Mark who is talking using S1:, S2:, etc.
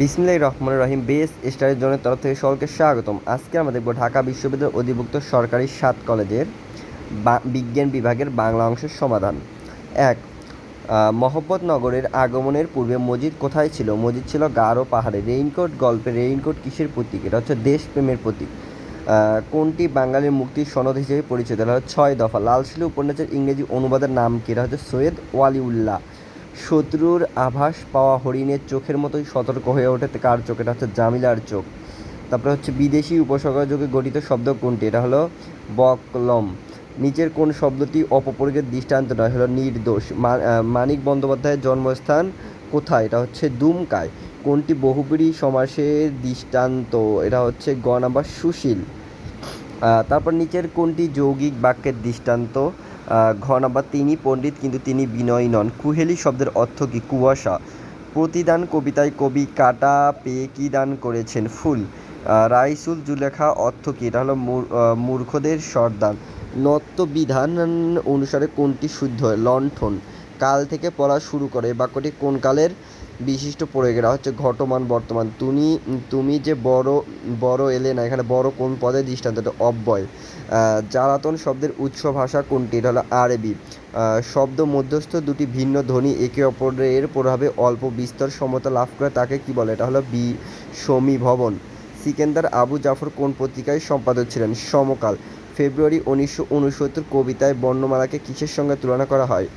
S1: বিসমিল্লাহির রহমানির রহিম বেস স্টারের জন্য তরফ থেকে সকলকে স্বাগতম। আজকে আমরা দেখব ঢাকা বিশ্ববিদ্যালয়ের অধিভুক্ত সরকারি সাত কলেজের বিজ্ঞান বিভাগের বাংলা অংশের সমাধান। এক মহব্বতনগরের আগমনের পূর্বে মসজিদ কোথায় ছিল? মসজিদ ছিল গারো পাহাড়ে। রেইনকোট গল্পে রেইনকোট কিসের প্রতীক? এটা হচ্ছে দেশপ্রেমের প্রতীক। কোনটি বাঙালির মুক্তির সনদ হিসেবে পরিচিত? এটা ছয় দফা। লাল শিলু উপন্যাসের ইংরেজি অনুবাদের নাম কি? এটা হচ্ছে সৈয়দ ওয়ালিউল্লাহ। শত্রুর আভাস পাওয়া হরিণের চোখের মতোই সতর্ক হয়ে ওঠে। কার চোখ? এটা হচ্ছে জামিলার চোখ। তারপরে হচ্ছে বিদেশি উপসর্গ যোগে গঠিত শব্দ কোনটি? এটা হলো বকলম। নিচের কোন শব্দটি অপপ্রয়োগের দৃষ্টান্ত নয়, হলো নির্দোষ। মানিক বন্দ্যোপাধ্যায়ের জন্মস্থান কোথায়? এটা হচ্ছে দুমকায়। কোনটি বহুব্রী সমাসের দৃষ্টান্ত? এটা হচ্ছে গ নাম্বার সুশীল। তারপর নিচের কোনটি যৌগিক বাক্যের দৃষ্টান্ত? ঘ নাম্বার, তিনি পণ্ডিত, কিন্তু তিনি বিনয়ী নন। কুহেলি শব্দের অর্থ কি? কুয়াশা। প্রতিদান কবিতায় কবি কাটা পেয়ে কি দান করেছেন? ফুল। রাইসুল জুলেখা অর্থ কী? এটা হলো মূর- মূর্খদের সর্দার। নত্ব বিধান অনুসারে কোনটি শুদ্ধ লণ্ঠন। কাল থেকে পড়া শুরু করে। এই বাক্যটি কোন কালের বিশিষ্ট প্রয়োগেরা হচ্ছে ঘটমান বর্তমান। তুমি তুমি যে বড় বড় এলে না, এখানে বড় কোন পদে দৃষ্টান্ত? এটা অব্যয়। জ্বালাতন শব্দের উৎস ভাষা কোনটি? এটা হলো আরবি। শব্দ মধ্যস্থ দুটি ভিন্ন ধ্বনি একে অপরের প্রভাবে অল্প বিস্তর সমতা লাভ করে তাকে কি বলে? এটা হলো বি, সমীভবন। সিকেন্দার আবু জাফর কোন পত্রিকায় সম্পাদক ছিলেন? সমকাল। ফেব্রুয়ারি উনিশশো উনসত্তর কবিতায় বর্ণমালাকে কিসের সঙ্গে তুলনা করা হয়?